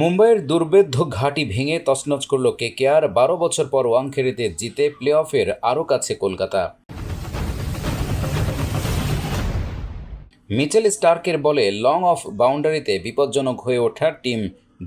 মুম্বাইয়ের দুর্বেদ্য ঘাঁটি ভেঙে তছনছ করল কেকেআর, বারো বছর পর ওয়াংখেড়েতে জিতে প্লে অফের আরও কাছে কলকাতা। মিচেল স্টার্কের বলে লং অফ বাউন্ডারিতে বিপজ্জনক হয়ে ওঠা টিম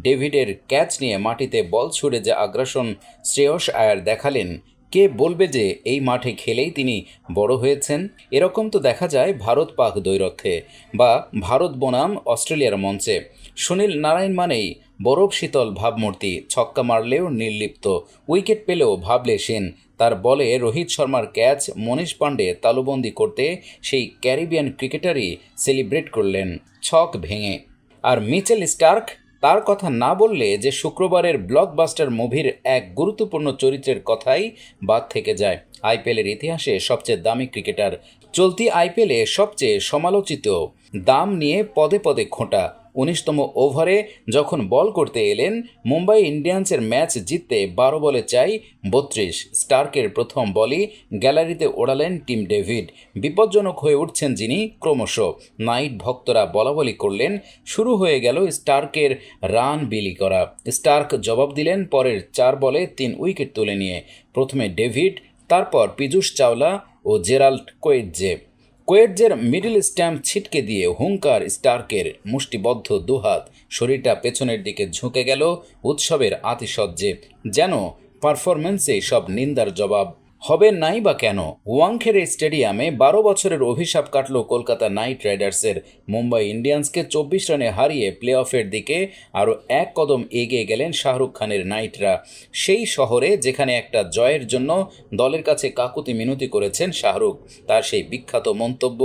ডেভিডের ক্যাচ নিয়ে মাটিতে বল ছুড়ে যে আগ্রাসন শ্রেয়স আয়ার দেখালেন, কে বলবে যে এই মাঠে খেলেই তিনি বড় হয়েছেন? এরকম তো দেখা যায় ভারত পাক দ্বৈরথে বা ভারত বনাম অস্ট্রেলিয়ার মঞ্চে। সুনীল নারায়ণ মানেই বরফ শীতল ভাবমূর্তি ছক্কা মারলেও নির্লিপ্ত। উইকেট পেলেও ভাবলে সেন। তার বলে রোহিত শর্মার ক্যাচ মনীষ পাণ্ডে তালুবন্দি করতে সেই ক্যারিবিয়ান ক্রিকেটারই সেলিব্রেট করলেন ছক ভেঙে। আর মিচেল স্টার্ক তার কথা না বললে যে শুক্রবারের ব্লকবাস্টার মুভির এক গুরুত্বপূর্ণ চরিত্রের কথাই বাদ থেকে যায়। আইপিএলের ইতিহাসে সবচেয়ে দামি ক্রিকেটার। চলতি আইপিএলে সবচেয়ে সমালোচিত দাম নিয়ে পদে পদে খোঁটা। উনিশতম ওভারে যখন বল করতে এলেন, মুম্বাই ইন্ডিয়ান্সের ম্যাচ জিততে বারো বলে চাই বত্রিশ। স্টার্কের প্রথম বলই গ্যালারিতে ওড়ালেন টিম ডেভিড। বিপজ্জনক হয়ে উঠছেন যিনি ক্রমশ। নাইট ভক্তরা বলাবলি করলেন, শুরু হয়ে গেল স্টার্কের রান বিলি করা। স্টার্ক জবাব দিলেন পরের চার বলে তিন উইকেট তুলে নিয়ে। প্রথমে ডেভিড, তারপর পীযূষ চাওলা ও জেরাল্ড কোয়েজ্জে কোয়েটজের মিডিল স্ট্যাম্প ছিটকে দিয়ে হুঙ্কার স্টার্কের মুষ্টিবদ্ধ দুহাত শরীরটা পেছনের দিকে ঝুঁকে গেল উৎসবের আতিশয্যে, যেন পারফরমেন্সে সব নিন্দার জবাব হবে নাই বা কেন? ওয়াংখেড়ে স্টেডিয়ামে বারো বছরের অভিশাপ কাটল কলকাতা নাইট রাইডার্সের মুম্বাই ইন্ডিয়ান্সকে চব্বিশ রানে হারিয়ে প্লে অফের দিকে আরও এক কদম এগিয়ে গেলেন শাহরুখ খানের নাইটরা। সেই শহরে যেখানে একটা জয়ের জন্য দলের কাছে কাকুতি মিনতি করেছেন শাহরুখ, তার সেই বিখ্যাত মন্তব্য,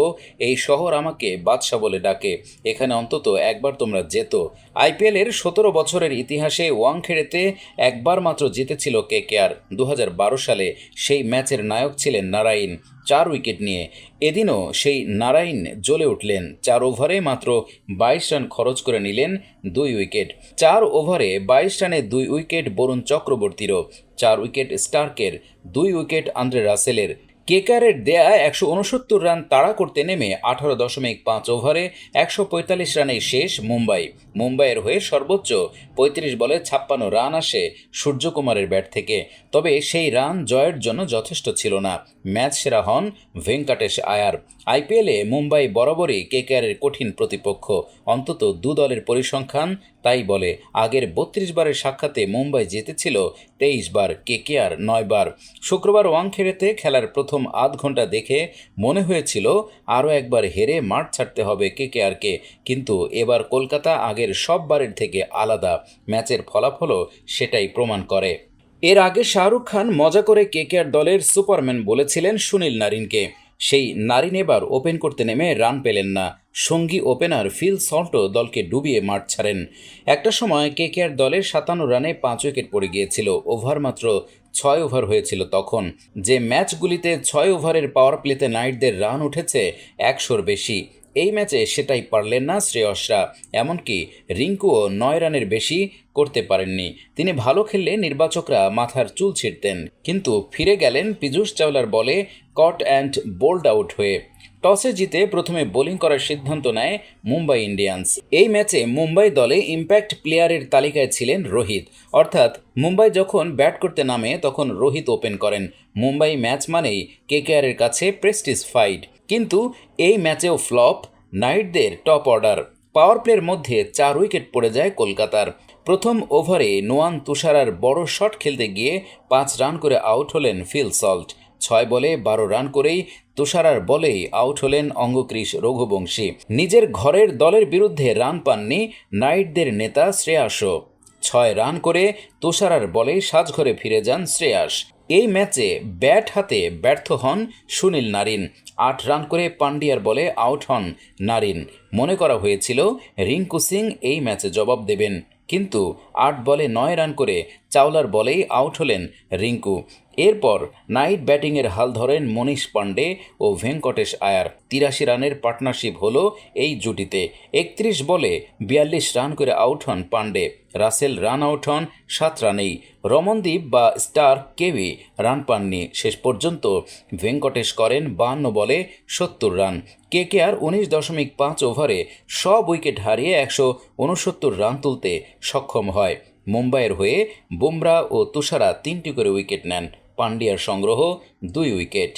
এই শহর আমাকে বাদশা বলে ডাকে, এখানে অন্তত একবার তোমরা যেত। আইপিএলের সতেরো বছরের ইতিহাসে ওয়াংখেড়েতে একবার মাত্র জিতেছিল কে কেআর দু সালে সেই ম্যাচের নায়ক ছিলেন নারায়ণ চার উইকেট নিয়ে। এদিনও সেই নারায়ণ জ্বলে উঠলেন। চার ওভারে মাত্র বাইশ রান খরচ করে নিলেন দুই উইকেট। চার ওভারে বাইশ রানে দুই উইকেট বরুণ চক্রবর্তীরও। চার উইকেট স্টার্কের, দুই উইকেট আন্দ্রে রাসেলের। কেকারের দেয়া একশো উনসত্তর রান তাড়া করতে নেমে আঠারো দশমিক পাঁচ ওভারে একশো পঁয়তাল্লিশ রানে শেষ মুম্বাই। মুম্বাইয়ের হয়ে সর্বোচ্চ পঁয়ত্রিশ বলে ছাপ্পান্ন রান আসে সূর্যকুমারের ব্যাট থেকে। তবে সেই রান জয়ের জন্য যথেষ্ট ছিল না। ম্যাচ সেরা হন ভেঙ্কটেশ আয়ার। আইপিএলে মুম্বাই বরাবরই কেকেআরের কঠিন প্রতিপক্ষ, অন্তত দু দলের পরিসংখ্যান, তাই বলে। আগের বত্রিশ বারের সাক্ষাতে মুম্বাই জিতেছিল তেইশ বার, কেকেআর নয় বার। শুক্রবার ওয়াংখেড়েতে খেলার প্রথম আধ ঘণ্টা দেখে মনে হয়েছিল আরও একবার হেরে মাঠ ছাড়তে হবে কেকেআরকে। কিন্তু এবার কলকাতা আগের সব বারের থেকে আলাদা। ম্যাচের ফলাফলও সেটাই প্রমাণ করে। এর আগে শাহরুখ খান মজা করে কেকেআর দলের সুপারম্যান বলেছিলেন সুনীল নারিনকে। সেই নারিন এবার ওপেন করতে নেমে রান পেলেন না। সঙ্গী ওপেনার ফিল সল্টও দলকে ডুবিয়ে মাঠ ছাড়েন। একটা সময় কেকেআর দলের সাতান্ন রানে পাঁচ উইকেট পড়ে গিয়েছিল। ওভার মাত্র ছয় ওভার হয়েছিল তখন। যে ম্যাচগুলিতে ছয় ওভারের পাওয়ার প্লেতে নাইটদের রান উঠেছে একশোর বেশি। এই ম্যাচে সেটাই পারলেন না শ্রেয়সরা। এমনকি রিঙ্কুও নয় রানের বেশি করতে পারেননি। তিনি ভালো খেললে নির্বাচকরা মাথার চুল ছিঁড়তেন। কিন্তু ফিরে গেলেন পীযূষ চাওলার বলে কট অ্যান্ড বোল্ড আউট হয়ে। টসে জিতে প্রথমে বোলিং করার সিদ্ধান্ত নেয় মুম্বাই ইন্ডিয়ান্স। এই ম্যাচে মুম্বাই দলে ইম্প্যাক্ট প্লেয়ারের তালিকায় ছিলেন রোহিত। অর্থাৎ মুম্বাই যখন ব্যাট করতে নামে, তখন রোহিত ওপেন করেন। মুম্বাই ম্যাচ মানেই কেকেআরের কাছে প্রেস্টিজ ফাইট। কিন্তু এই ম্যাচেও ফ্লপ, নাইটদের টপ অর্ডার। পাওয়ার প্লের মধ্যে চার উইকেট পড়ে যায় কলকাতার। প্রথম ওভারে নোয়ান তুষারার বড় শট খেলতে গিয়ে পাঁচ রান করে আউট হলেন ফিল সল্ট। ছয় বলে বারো রান করেই তুষারার বলেই আউট হলেন অঙ্গক্রিস রঘুবংশী। নিজের ঘরের দলের বিরুদ্ধে রান পাননি নাইটদের নেতা শ্রেয়াসও। ছয় রান করে তুষারার বলে সাজঘরে ফিরে যান শ্রেয়াস। এই ম্যাচে ব্যাট হাতে ব্যর্থ হন সুনীল নারিন। আট রান করে পান্ডিয়ার বলে আউট হন নারিন। মনে করা হয়েছিল, রিঙ্কু সিং এই ম্যাচে জবাব দেবেন। কিন্তু আট বলে নয় রান করে চাওলার বলেই আউট হলেন রিঙ্কু। এরপর নাইট ব্যাটিংয়ের হাল ধরেন মনীষ পাণ্ডে ও ভেঙ্কটেশ আয়ার। তিরাশি রানের পার্টনারশিপ হল এই জুটিতে। একত্রিশ বলে বিয়াল্লিশ রান করে আউট হন পাণ্ডে। রাসেল রান আউট হন সাত রানেই। রমনদীপ বা স্টার কেভি রান পাননি। শেষ পর্যন্ত ভেঙ্কটেশ করেন বাহান্ন বলে সত্তর রান। কে কে আর উনিশ দশমিক পাঁচ ওভারে সব উইকেট হারিয়ে একশো উনসত্তর রান তুলতে সক্ষম হয়। মুম্বাইয়ের হয়ে বুমরা ও তুষারা তিনটি করে উইকেট নেন। পান্ডিয়ার সংগ্রহ দুই উইকেট।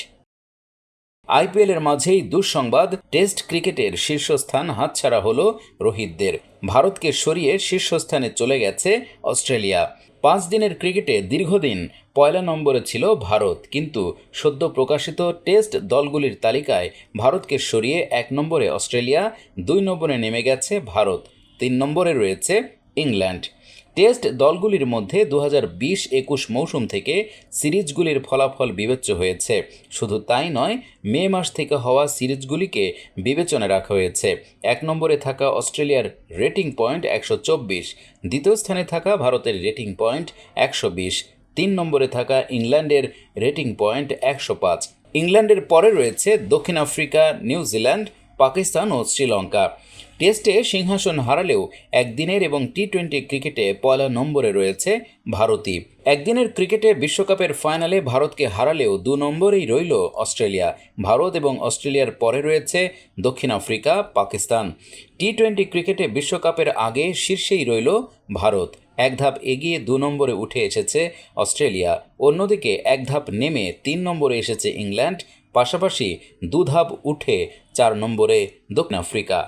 আইপিএলের মাঝেই দুঃসংবাদ, টেস্ট ক্রিকেটের শীর্ষস্থান হাতছাড়া হলো রোহিতদের। ভারতকে সরিয়ে শীর্ষস্থানে চলে গেছে অস্ট্রেলিয়া। পাঁচ দিনের ক্রিকেটে দীর্ঘদিন পয়লা নম্বরে ছিল ভারত, কিন্তু সদ্য প্রকাশিত টেস্ট দলগুলির তালিকায় ভারতকে সরিয়ে এক নম্বরে অস্ট্রেলিয়া, দুই নম্বরে নেমে গেছে ভারত, তিন নম্বরে রয়েছে ইংল্যান্ড। টেস্ট দলগুলির মধ্যে দু হাজার বিশ একুশ মৌসুম থেকে সিরিজগুলির ফলাফল বিবেচ্য হয়েছে। শুধু তাই নয়, মে মাস থেকে হওয়া সিরিজগুলিকে বিবেচনায় রাখা হয়েছে। এক নম্বরে থাকা অস্ট্রেলিয়ার রেটিং পয়েন্ট একশো চব্বিশ, দ্বিতীয় স্থানে থাকা ভারতের রেটিং পয়েন্ট একশো বিশ, তিন নম্বরে থাকা ইংল্যান্ডের রেটিং পয়েন্ট একশো পাঁচ। ইংল্যান্ডের পরে রয়েছে দক্ষিণ আফ্রিকা, নিউজিল্যান্ড, পাকিস্তান ও শ্রীলঙ্কা। টেস্টে সিংহাসন হারালেও একদিনের এবং টি টোয়েন্টি ক্রিকেটে পয়লা নম্বরে রয়েছে ভারতই। একদিনের ক্রিকেটে বিশ্বকাপের ফাইনালে ভারতকে হারালেও দু নম্বরেই রইল অস্ট্রেলিয়া। ভারত এবং অস্ট্রেলিয়ার পরে রয়েছে দক্ষিণ আফ্রিকা, পাকিস্তান। টি টোয়েন্টি ক্রিকেটে বিশ্বকাপের আগে শীর্ষেই রইল ভারত। এক ধাপ এগিয়ে দু নম্বরে উঠে এসেছে অস্ট্রেলিয়া। অন্যদিকে এক ধাপ নেমে তিন নম্বরে এসেছে ইংল্যান্ড। পাশাপাশি দু ধাপ উঠে চার নম্বরে দক্ষিণ আফ্রিকা।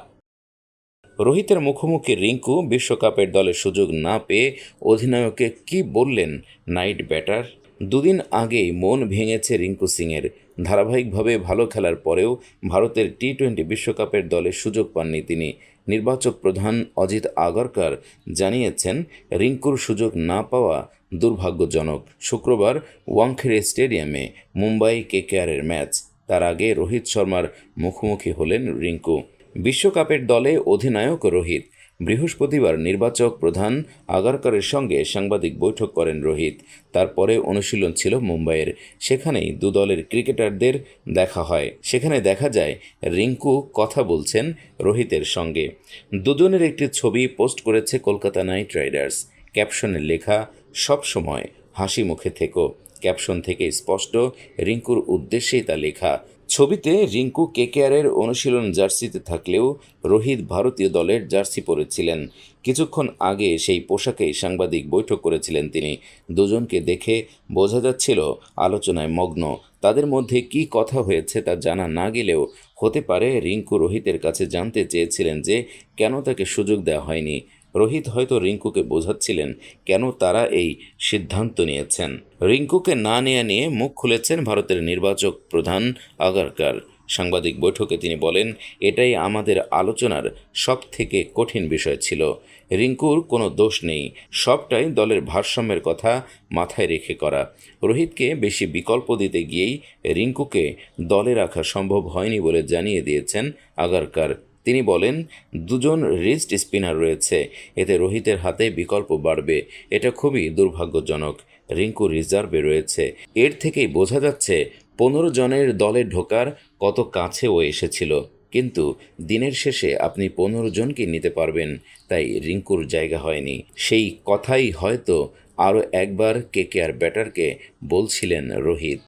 রোহিতের মুখোমুখি রিঙ্কু বিশ্বকাপের দলে সুযোগ না পেয়ে অধিনায়ককে কি বললেন নাইট ব্যাটার? দুদিন আগেই মন ভেঙেছে রিঙ্কু সিংয়ের। ধারাবাহিকভাবে ভালো খেলার পরেও ভারতের টি টোয়েন্টি বিশ্বকাপের দলে সুযোগ পাননি তিনি। নির্বাচক প্রধান অজিত আগরকর জানিয়েছেন, রিঙ্কুর সুযোগ না পাওয়া দুর্ভাগ্যজনক। শুক্রবার ওয়াংখেড়ে স্টেডিয়ামে মুম্বাই কেকেআরের ম্যাচ। তার আগে রোহিত শর্মার মুখোমুখি হলেন রিঙ্কু। বিশ্বকাপের দলে অধিনায়ক রোহিত। বৃহস্পতিবার নির্বাচক প্রধান আগারকরের সঙ্গে সাংবাদিক বৈঠক করেন রোহিত। তারপরে অনুশীলন ছিল মুম্বাইয়ের। সেখানেই দু দলের ক্রিকেটারদের দেখা হয়। সেখানে দেখা যায়, রিঙ্কু কথা বলছেন রোহিতের সঙ্গে। দুজনের একটি ছবি পোস্ট করেছে কলকাতা নাইট রাইডার্স। ক্যাপশনে লেখা, সব সময় হাসি মুখে থেকো। ক্যাপশন থেকে স্পষ্ট, রিঙ্কুর উদ্দেশ্যেই তা লেখা। ছবিতে রিঙ্কু কেকেআরের অনুশীলন জার্সিতে থাকলেও রোহিত ভারতীয় দলের জার্সি পরেছিলেন। কিছুক্ষণ আগে সেই পোশাকেই সাংবাদিক বৈঠক করেছিলেন তিনি। দুজনকে দেখে বোঝা যাচ্ছিল আলোচনায় মগ্ন। তাদের মধ্যে কি কথা হয়েছে তা জানা না গেলেও হতে পারে রিঙ্কু রোহিতের কাছে জানতে চেয়েছিলেন যে কেন তাকে সুযোগ দেওয়া হয়নি। রোহিত হয়তো রিঙ্কুকে বোঝাচ্ছিলেন কেন তারা এই সিদ্ধান্ত নিয়েছেন। রিঙ্কুকে না নেওয়া নিয়ে মুখ খুলেছেন ভারতের নির্বাচক প্রধান আগারকার। সাংবাদিক বৈঠকে তিনি বলেন, এটাই আমাদের আলোচনার সব থেকে কঠিন বিষয় ছিল। রিঙ্কুর কোনো দোষ নেই। সবটাই দলের ভারসাম্যের কথা মাথায় রেখে করা। রোহিতকে বেশি বিকল্প দিতে গিয়েই রিঙ্কুকে দলে রাখা সম্ভব হয়নি বলে জানিয়ে দিয়েছেন আগারকার। তিনি বলেন, দুজন রিস্ট স্পিনার রয়েছে, এতে রোহিতের হাতে বিকল্প বাড়বে। এটা খুবই দুর্ভাগ্যজনক, রিঙ্কু রিজার্ভে রয়েছে। এর থেকেই বোঝা যাচ্ছে, পনেরো জনের দলে ঢোকার কত কাছে ও এসেছিল। কিন্তু দিনের শেষে আপনি পনেরো জনকে নিতে পারবেন, তাই রিঙ্কুর জায়গা হয়নি। সেই কথাই হয়তো আরও একবার কে কে আর ব্যাটারকে বলছিলেন রোহিত।